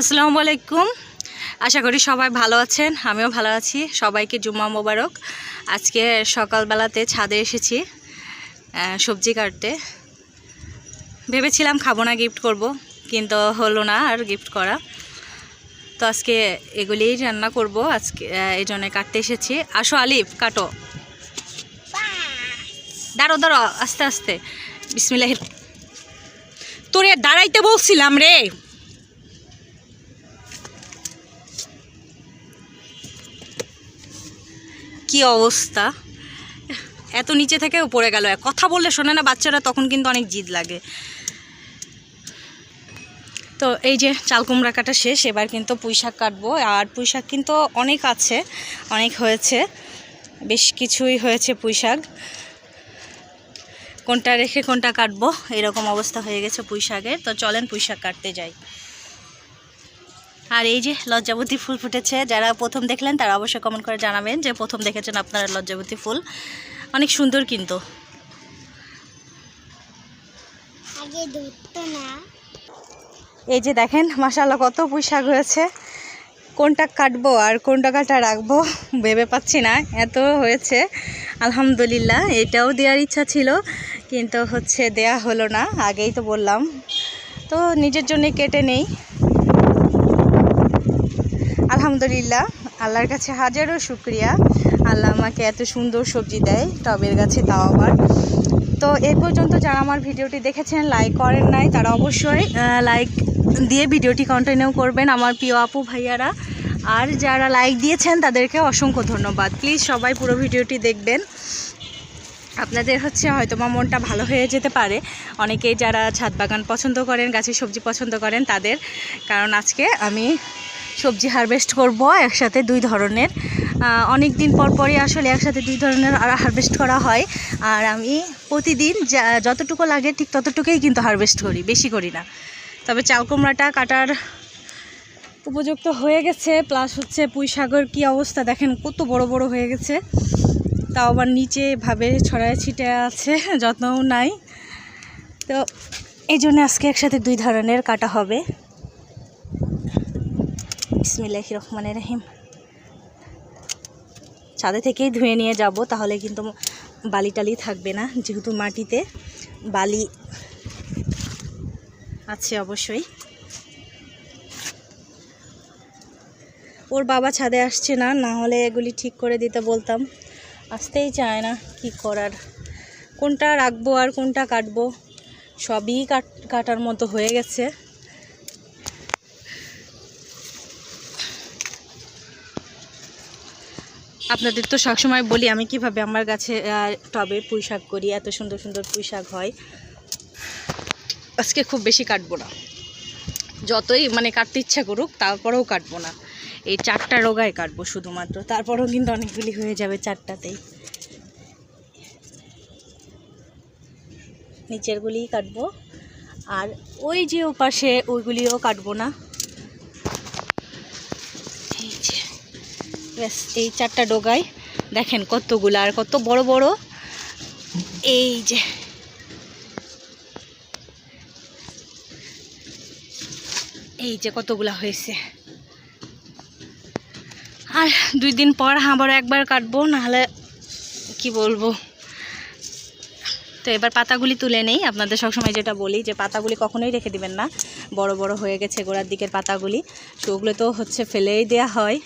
আসসালামু আলাইকুম। আশা করি সবাই ভালো আছেন, আমিও ভালো আছি। সবাইকে জুম্মা মোবারক। আজকে সকালবেলাতে ছাদে এসেছি সবজি কাটতে। ভেবেছিলাম খাব না গিফট করব, কিন্তু হলো না আর গিফট করা। তো আজকে এগুলিই রান্না করব, আজকে এই জন্য কাটতে এসেছি। আসো আলিফ, কাটো। দাঁড়ো দাঁড়ো আস্তে আস্তে। বিসমিল্লাহ তোরে দাঁড়াইতে বলছিলাম রে। কি অবস্থা? এত নিচে থেকে পড়ে গেল। কথা বললে শোনে না, বাচ্চারা তখন কিন্তু অনেক জিদ লাগে। তো এই যে চাল কুমড়া কাটা শেষ, এবার কিন্তু পুঁই শাক কাটবো। আর পুঁই শাক কিন্তু অনেক আছে, অনেক হয়েছে। বেশ কিছুই হয়েছে পুঁই শাক। কোনটা রেখে কোনটা কাটবো, এরকম অবস্থা হয়ে গেছে পুঁই শাকের। তো চলেন পুঁই শাক কাটতে যাই। আর এই যে লজ্জাবতী ফুল ফুটেছে যারা প্রথম দেখলেন তারা অবশ্যই কমেন্ট করে জানাবেন যে প্রথম দেখেছেন আপনারা লজ্জাবতী ফুল। অনেক সুন্দর কিন্তু। না। এই যে দেখেন মাসাল্লাহ কত পুঁই শাক হয়েছে। কোনটা কাটবো আর কোনটা কাটা রাখব ভেবে পাচ্ছি না এত হয়েছে। আলহামদুলিল্লাহ এটাও দেওয়ার ইচ্ছা ছিল কিন্তু হচ্ছে দেয়া হলো না আগেই তো বললাম। তো নিজের জন্য কেটে নেই। আলহামদুলিল্লাহ, আল্লাহর কাছে হাজারো শুক্রিয়া। আল্লাহ আমাকে এত সুন্দর সবজি দেয়, টবের গাছে তাও আবার। তো এই পর্যন্ত যারা আমার ভিডিওটি দেখেছেন লাইক করেন নাই, তারা অবশ্যই লাইক দিয়ে ভিডিওটি কন্টিনিউ করবেন আমার প্রিয় আপু ভাইয়ারা। আর যারা লাইক দিয়েছেন, তাদেরকে অসংখ্য ধন্যবাদ। প্লিজ সবাই পুরো ভিডিওটি দেখবেন। আপনাদের হচ্ছে হয়তো বা মনটা ভালো হয়ে যেতে পারে। অনেকেই যারা ছাদ বাগান পছন্দ করেন, গাছের সবজি পছন্দ করেন, তাদের। কারণ আজকে আমি সবজি হারভেস্ট করব একসাথে দুই ধরনের। অনেক দিন পর পরই আসলে একসাথে দুই ধরনের হারভেস্ট করা হয়। আর আমি প্রতিদিন যতটুকু লাগে ঠিক ততটুকুই কিন্তু হারভেস্ট করি, বেশি করি না। তবে চাল কুমড়াটা কাটার উপযুক্ত হয়ে গেছে প্লাস হচ্ছে পুঁই শাকের কী অবস্থা দেখেন কত বড় বড় হয়ে গেছে। তাও আবার নিচে ভাবে ছড়ায় ছিটে আছে, যত্নও নাই। তো এই জন্য আজকে একসাথে দুই ধরনের কাটা হবে। বিসমিল্লাহ রহমানের রহিম। ছাদে থেকেই ধুয়ে নিয়ে যাব, তাহলে কিন্তু বালি টালি থাকবে না, যেহেতু মাটিতে বালি আছে অবশ্যই। ওর বাবা ছাদে আসছে না না হলে এগুলি ঠিক করে দিতে বলতাম। আসতেই চায় না কি করার। কোনটা রাখব আর কোনটা কাটবো, সবই কাট, কাটার মতো হয়ে গেছে। আপনাদের তো সবসময় বলি, আমি কীভাবে আমার গাছে টবে পুঁই শাক করি, এত সুন্দর সুন্দর পুঁই শাক হয়। আজকে খুব বেশি কাটবো না। যতই মানে কাটতে ইচ্ছা করুক, তারপরেও কাটবো না। এই চারটা রোগায় কাটবো শুধুমাত্র। তারপরেও কিন্তু অনেকগুলি হয়ে যাবে চারটাতেই। নিচেরগুলিই কাটবো। আর ওই যে ওপাশে ওইগুলিও কাটবো না এই যে ব্যাস, এই চারটা ডোগায় দেখেন কতগুলো আর কত বড় বড়। এই যে। এই যে কতগুলা হয়েছে। আর দুই দিন পর আবার একবার কাটবো, নাহলে কি বলব। তো এবার পাতাগুলি তুলে নেই। আপনাদের সবসময় যেটা বলি যে পাতাগুলি কখনোই রেখে দিবেন না। বড় বড় হয়ে গেছে গোড়ার দিকের পাতাগুলি। তো ওগুলো তো হচ্ছে ফেলেই দেওয়া হয়।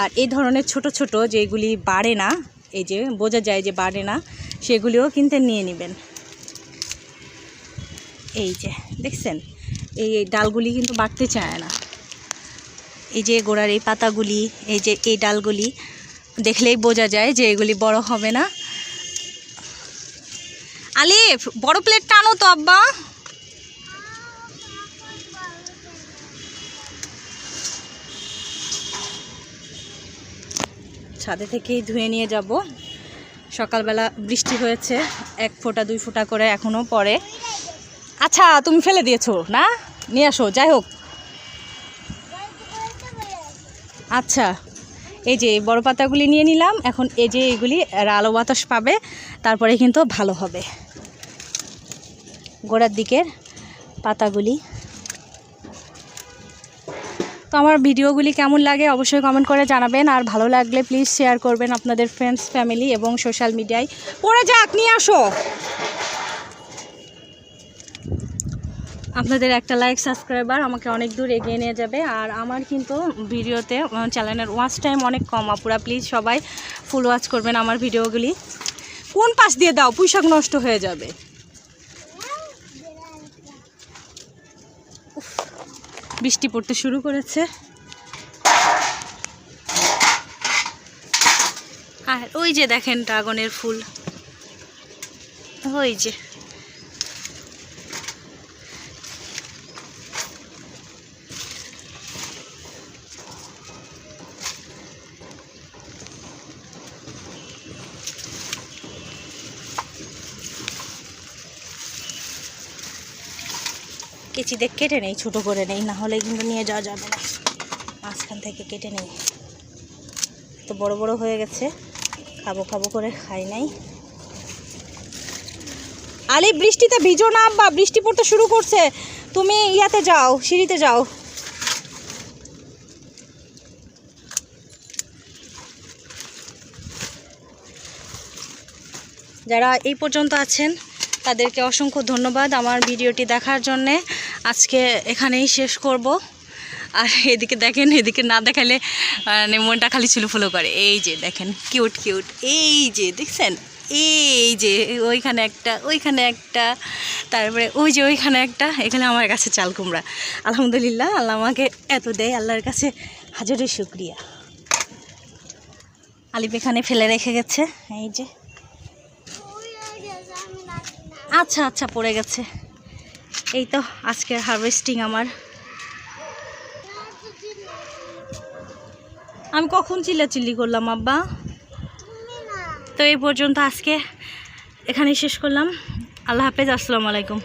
আর এই ধরনের ছোট ছোট যেগুলি বাড়ে না, এই যে বোঝা যায় যে বাড়ে না, সেগুলিও কিনতে নিয়ে নেবেন। এই যে, দেখছেন? এই ডালগুলি কিন্তু বাড়তে চায় না। এই যে গোড়ার এই পাতাগুলি, এই যে এই ডালগুলি, দেখলেই বোঝা যায় যে এগুলি বড় হবে না। আলিফ, বড় প্লেট টানো তো আব্বা। ছাদে থেকেই ধুয়ে নিয়ে যাব। সকালবেলা বৃষ্টি হয়েছে, এক ফোঁটা, দুই ফোঁটা করে এখনও পড়ে। আচ্ছা তুমি ফেলে দিয়েছ, না? নিয়ে আসো, যাই হোক। আচ্ছা এই যে বড় পাতাগুলি নিয়ে নিলাম, এখন এই যে এগুলি আলো বাতাস পাবে, তারপরে কিন্তু ভালো হবে। গোড়ার দিকের পাতাগুলি তো আমার ভিডিওগুলি কেমন লাগে অবশ্যই কমেন্ট করে জানাবেন। আর ভালো লাগলে প্লিজ শেয়ার করবেন আপনাদের ফ্রেন্ডস ফ্যামিলি এবং সোশ্যাল মিডিয়ায় পড়ে যাক, নিয়ে আসো। আপনাদের একটা লাইক সাবস্ক্রাইবার আমাকে অনেক দূর এগিয়ে নিয়ে যাবে। আর আমার কিন্তু ভিডিওতে চ্যানেলের ওয়াচ টাইম অনেক কম। আপুরা প্লিজ সবাই ফুল ওয়াচ করবেন আমার ভিডিওগুলি। কোন পাশ দিয়ে দাও? পুঁইশাক নষ্ট হয়ে যাবে। বৃষ্টি পড়তে শুরু করেছে। আর ওই যে দেখেন ড্রাগনের ফুল। ওই যে। কেচি দেখ কেটে নেই, ছোটো করে নেই, না হলে কিন্তু নিয়ে যাওয়া যাবে না। মাঝখান থেকে কেটে নেই। তো বড় বড় হয়ে গেছে, খাব খাব করে খাই নাই। আলি বৃষ্টিতে ভিজো না বা বৃষ্টি পড়তে শুরু করছে। তুমি ইয়াতে যাও, সিঁড়িতে যাও। যারা এই পর্যন্ত আছেন, তাদেরকে অসংখ্য ধন্যবাদ আমার ভিডিওটি দেখার জন্যে। আজকে এখানেই শেষ করব। আর এদিকে দেখেন, এদিকে না দেখালে মানে মনটা খালি ফুলো করে। এই যে দেখেন কিউট কিউট এই যে দেখছেন? এই যে ওইখানে একটা ওইখানে একটা, তারপরে ওই যে ওইখানে একটা এখানে আমার কাছে চাল কুমড়া। আলহামদুলিল্লাহ, আল্লাহ আমাকে এত দেয়, আল্লাহর কাছে হাজারে শুক্রিয়া। আলিপ এখানে ফেলে রেখে গেছে, এই যে। আচ্ছা আচ্ছা পড়ে গেছে। এই তো আজকের হারভেস্টিং আমার। আমি কখন চিল্লাচিল্লি করলাম, আব্বা? তো এই পর্যন্ত আজকে এখানেই শেষ করলাম। আল্লাহ হাফেজ, আসসালামু আলাইকুম।